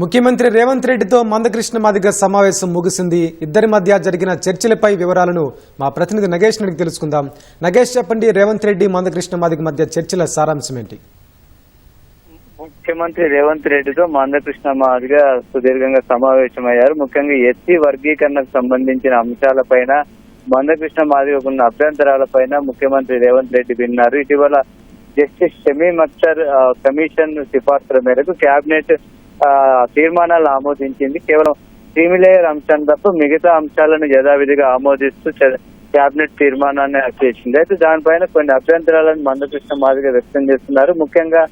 ముఖ్యమంత్రి రేవంత్ రెడ్డితో మందకృష్ణ మాదిగ సమావేశం ముగిసింది. ఇద్దరి మధ్య జరిగిన చర్చలపై వివరాలను మా ప్రతినిధి నగేష్ నడికి తెలుసుకుందాం. నగేష్ చెప్పండి రేవంత్ రెడ్డి మందకృష్ణ మాదిగ మధ్య చర్చల సారాంశం ఏంటి? ముఖ్యమంత్రి రేవంత్ రెడ్డితో మందకృష్ణ మాదిగా సుదీర్ఘంగా సమావేశమయ్యారు. ముఖ్యంగా ఎస్సీ వర్గీకరణకు సంబంధించిన అంశాలపైన మందకృష్ణ మాదిగకు ఉన్న అభ్యంతరాలపైన ముఖ్యమంత్రి రేవంత్ రెడ్డి విన్నారు. ఇటీవల జస్టిస్ షమీం అఖ్తర్ కమిషన్ సిఫార్సుల మేరకు కేబినెట్ తీర్మానాలను తీర్మానాలు ఆమోదించింది. కేవలం క్రీమిలేయర్ అంశాన్ని తప్ప మిగతా అంశాలను యథావిధిగా ఆమోదిస్తూ కేబినెట్ తీర్మానాన్ని చేసింది. అయితే దానిపైన కొన్ని అభ్యంతరాలను మందకృష్ణ మాదిగా వ్యక్తం చేస్తున్నారు. ముఖ్యంగా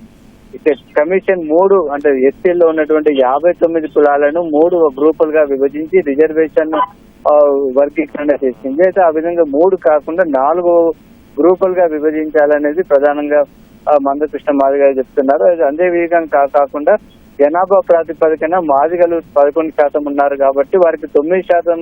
కమిషన్ మూడు అంటే ఎస్సీలో ఉన్నటువంటి యాభై తొమ్మిది కులాలను మూడు గ్రూపులుగా విభజించి రిజర్వేషన్ వర్గీకరణ చేసింది. అయితే ఆ విధంగా మూడు కాకుండా నాలుగు గ్రూపులుగా విభజించాలనేది ప్రధానంగా ఆ, మందకృష్ణ మాదిగా చెప్తున్నారు. అదే విధంగా కా- కాకుండా జనాభా ప్రాతిపదికన మాదిగలు పదకొండు శాతం ఉన్నారు కాబట్టి వారికి తొమ్మిది శాతం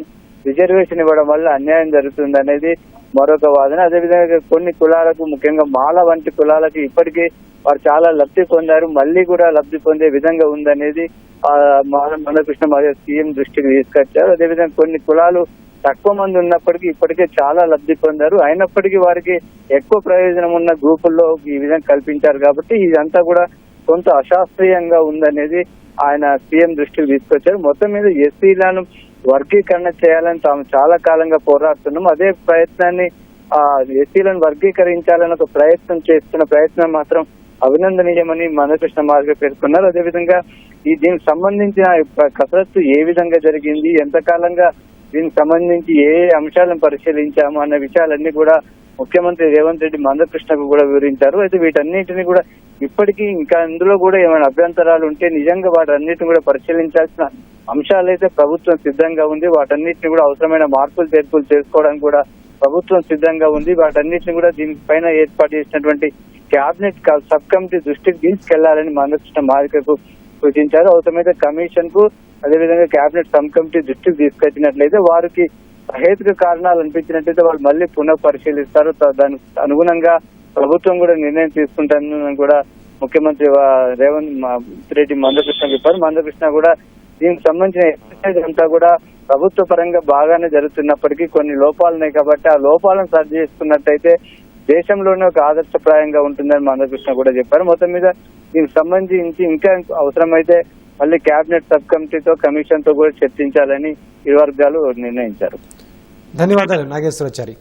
రిజర్వేషన్ ఇవ్వడం వల్ల అన్యాయం జరుగుతుంది అనేది మరొక వాదన. అదేవిధంగా కొన్ని కులాలకు ముఖ్యంగా మాల వంటి కులాలకు ఇప్పటికీ వారు చాలా లబ్ధి పొందారు. మళ్ళీ కూడా లబ్ధి పొందే విధంగా ఉందనేది ఆ, మాల- మందకృష్ణ మాదిగ సీఎం దృష్టికి తీసుకొచ్చారు. అదేవిధంగా కొన్ని కులాలు తక్కువ మంది ఉన్నప్పటికీ ఇప్పటికే చాలా లబ్ధి పొందారు. అయినప్పటికీ వారికి ఎక్కువ ప్రయోజనం ఉన్న గ్రూపుల్లో ఈ విధంగా కల్పించారు కాబట్టి ఇదంతా కూడా కొంత అశాస్త్రీయంగా ఉందనేది ఆయన సీఎం దృష్టికి తీసుకొచ్చారు. మొత్తం మీద ఎస్సీలను వర్గీకరణ చేయాలని తాము చాలా కాలంగా పోరాడుతున్నాం. అదే ప్రయత్నాన్ని ఆ ఎస్సీలను వర్గీకరించాలని ఒక ప్రయత్నం చేస్తున్న ప్రయత్నం మాత్రం అభినందనీయమని మనకృష్ణ మార్గ పేర్కొన్నారు. అదేవిధంగా ఈ దీనికి సంబంధించిన కసరత్తు ఏ విధంగా జరిగింది ఎంతకాలంగా దీనికి సంబంధించి ఏ అంశాలను పరిశీలించాము అన్న విషయాలన్నీ కూడా ముఖ్యమంత్రి రేవంత్ రెడ్డి మందకృష్ణకు కూడా వివరించారు. అయితే వీటన్నిటిని కూడా ఇప్పటికీ ఇంకా ఇందులో కూడా ఏమైనా అభ్యంతరాలు ఉంటే నిజంగా వాటన్నిటిని కూడా పరిశీలించాల్సిన అంశాలైతే ప్రభుత్వం సిద్ధంగా ఉంది. వాటన్నిటిని కూడా అవసరమైన మార్పులు చేర్పులు చేసుకోవడానికి కూడా ప్రభుత్వం సిద్ధంగా ఉంది. వాటన్నిటిని కూడా దీనిపైన ఏర్పాటు చేసినటువంటి కేబినెట్ సబ్ కమిటీ దృష్టికి తీసుకెళ్ళాలని మందకృష్ణ మాదికకు సూచించారు. అవసరమైతే కమిషన్కు అదేవిధంగా కేబినెట్ సబ్ కమిటీ దృష్టికి తీసుకొచ్చినట్లయితే వారికి సహేతుక కారణాలు అనిపించినట్టయితే వాళ్ళు మళ్ళీ పునః పరిశీలిస్తారు దానికి అనుగుణంగా ప్రభుత్వం కూడా నిర్ణయం తీసుకుంటానని కూడా ముఖ్యమంత్రి రేవంత్ మా- రెడ్డి మందకృష్ణ చెప్పారు. మందకృష్ణ కూడా దీనికి సంబంధించిన ఎక్సర్సైజ్ అంతా కూడా ప్రభుత్వ పరంగా బాగానే జరుగుతున్నప్పటికీ కొన్ని లోపాలు ఉన్నాయి కాబట్టి ఆ లోపాలను సరి చేసుకున్నట్టయితే దేశంలోనే ఒక ఆదర్శప్రాయంగా ఉంటుందని మందకృష్ణ కూడా చెప్పారు. మొత్తం మీద దీనికి సంబంధించి ఇంకా అవసరమైతే మళ్ళీ కేబినెట్ సబ్ కమిటీతో కమిషన్తో కూడా చర్చించాలని ఇరు వర్గాలు నిర్ణయించారు. ధన్యవాదాలు నాగేశ్వరాచారి.